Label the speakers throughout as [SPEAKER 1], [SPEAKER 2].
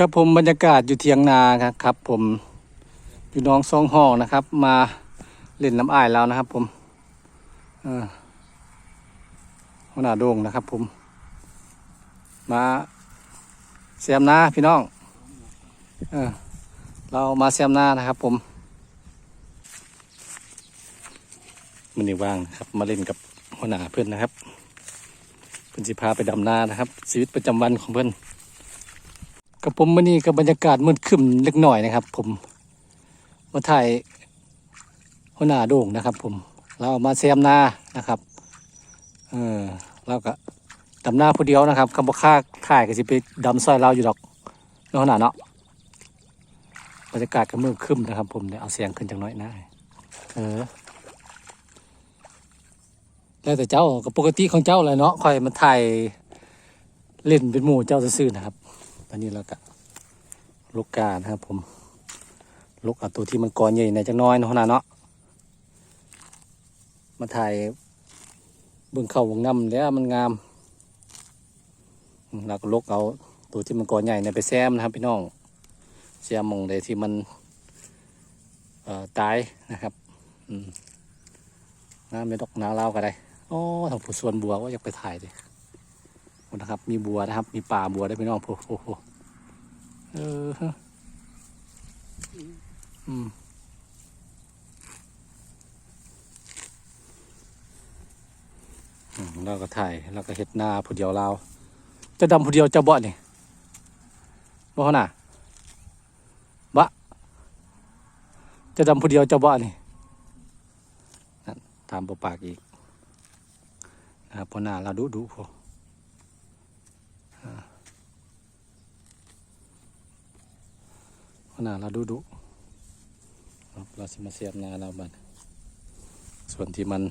[SPEAKER 1] ครับผมบรรยากาศอยู่เทียงนาครับครับ ผมอยู่น้องซองห้องนะครับ มาเล่นน้ำอ้ายแล้วนะครับ ผมหัวหน้าโด่งนะครับ ผม มาเสียมนาพี่น้องเออเรามาเสียมนานะครับ ผมมันนี่ว่างนะครับ มาเล่นกับหัวหน้าเพื่อนนะครับเพื่อนสิพาไปดำนานะครับ ชีวิตประจำวันของเพื่อน กับผมวันนี้กับบรรยากาศมืดครึ้มเล็กหน่อยนะครับ ผมมาถ่ายหัวหน้าโด่งนะครับ ผม เราเอามาแซมนานะครับเออเราก็ดำหน้าผู้เดียวนะครับคำว่าค่าถ่ายก็สิไปดำซอยเราอยู่ดอกนาะหัวหน้าเนาะบรรยากาศก็มืดครึ้มนะครับ ผมเดี๋ยวเอาเสียงขึ้นจังน้อยนะเออแล้วแต่เจ้ากับปกติของเจ้าเลยเนาะคอยมาถ่ายเล่นเป็นหมู่เจ้าซื่อนะครับ ตอนนี้เราก็ลูกกานะครับผมลูกเอาตัวที่มันกรใหญ่ในจังน้อยเนาะนะเนาะมาถ่ายเบื้องเข้าเบื้องน้ำแล้วมันงามเราก็ลกเอาตัวที่มันกรใหญ่ในยไปแซมนะครับพี่น้องแซมมองใดที่มันเอ่อตายนะครับน้ำไม่ดอกนาเล่าวก็ได้อ๋อทางผู้ส่วนบัวก็อยากไปถ่ายดิ นะครับ มีบัวนะครับ มีป่าบัวได้พี่น้องโอ้โหเอออืมเราก็ถ่ายเราก็เฮ็ดหน้าผู้เดียวเราจะดำผู้เดียวจะบ่นี่บ่เขน่ะบะจะดำผู้เดียวจะบ่นี่ยตามปปากอีกนะครับเพอหน้าเราดุดุพอ นาดเราดูดูครับเราสิมาเสียบนาเราบัดส่วนที่มัน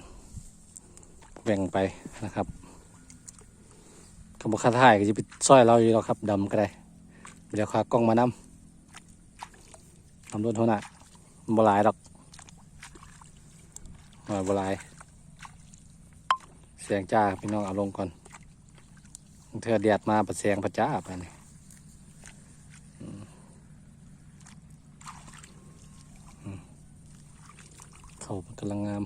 [SPEAKER 1] แบ่งไปนะครับคำว่าคาถ่ายก็จะไปซอยเราอยู่แล้วครับดำก็ได้เดี๋ยวขากล้องมานำทำรถเท่าน่ะมันบลายหรอกหน่อยบลาย เสียงจ้าพี่น้องเอาลงก่อนเธอแดดมาประเสียงประจ้าไปนี่ เขามันกำลังงาม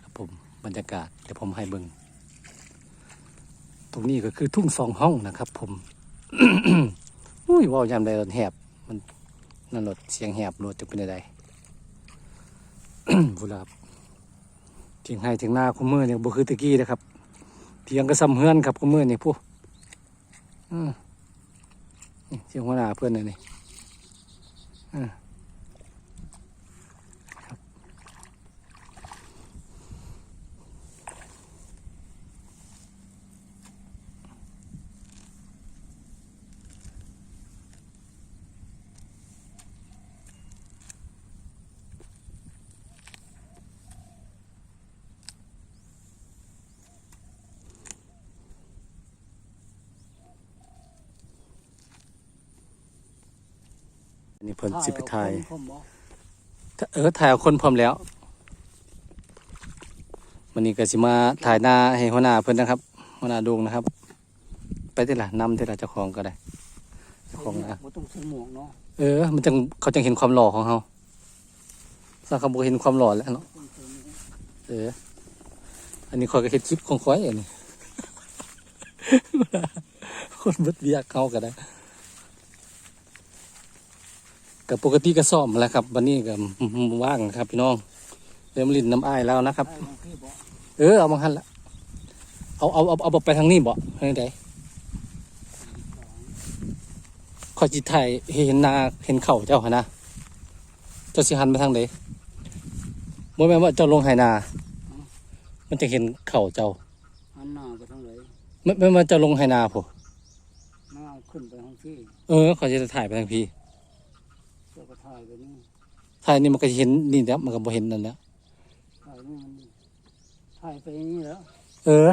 [SPEAKER 1] ครับผมบรรยากาศเดี๋ยวผมให้เบิงตรงนี้ก็คือทุ่งสองห้องนะครับ ผมอุ้ยเว่ายามใดรถแหบ มันนั่นรถเสียงแหบรถจะเป็นใดบุรับเทียงให้เทียงหน้าคุมือเนี่ยบ่คือตะกี้นะครับเทียงก็ซ้ำเฮือนครับคุมือนี่ผู้อืมนี่ เสียงหัวหน้าเพื่อนเลยนี่อ่า นนี้เพิ่นสิไปถ่าย
[SPEAKER 2] ผมบอก
[SPEAKER 1] เออถ่ายเอาคนพร้อมแล้ววันนี้ก็สิมาถ่ายหน้าให้หัวหน้าเพิ่นนะครับหัวหน้าดวงนะครับ ไปที่ละนำที่ละเจ้าของก็ได้เจ้าของนะ
[SPEAKER 2] บ่ต้องใส่หมวกเนาะ
[SPEAKER 1] เออ มันจังเขาจังเห็นความหล่อของเขาถ้าเขาบอกเห็นความหล่อแล้วเนาะ
[SPEAKER 2] ต้องใส่หมวก
[SPEAKER 1] เออ อันนี้คอยก็เห็นคลิปของคอยอันนี้คนเบิดเบียกเขาก็ได้ กับปกติก็ซ่อมแหล้วครับวันนี้ก็ว่างนะครับพี่น้องเริ่มลินน้ำอ้ายแล้วนะครับ
[SPEAKER 2] ใส่ของพี่บอก
[SPEAKER 1] เออเอามาหันละเอาเอาเอาเอาไปทางนี้บ่ทางใดขอยจิตไทยเห็นนาเห็นเข่าเจ้าหนนะเจ้าสิหันไปทางใดบ่แม่นว่าเจ้าลงไหนา มันจะเห็นเข่าเจ้า
[SPEAKER 2] หันหน้าไปทางไหน
[SPEAKER 1] ไม่ไม่ว่าเจ้าลงไหนาผม
[SPEAKER 2] หน้าขึ้นไปทางพี่
[SPEAKER 1] เออขอยจะถ่ายไปทางพี่
[SPEAKER 2] เจ้าก็ ถ่ายไปนี่
[SPEAKER 1] ถ่ายนี่มันก็เห็นนี่แล้วมันก็บ่เห็นนั่นแหล้ว
[SPEAKER 2] ถ่ายนี่มันถ่ายไปนี่แล้ว
[SPEAKER 1] เออ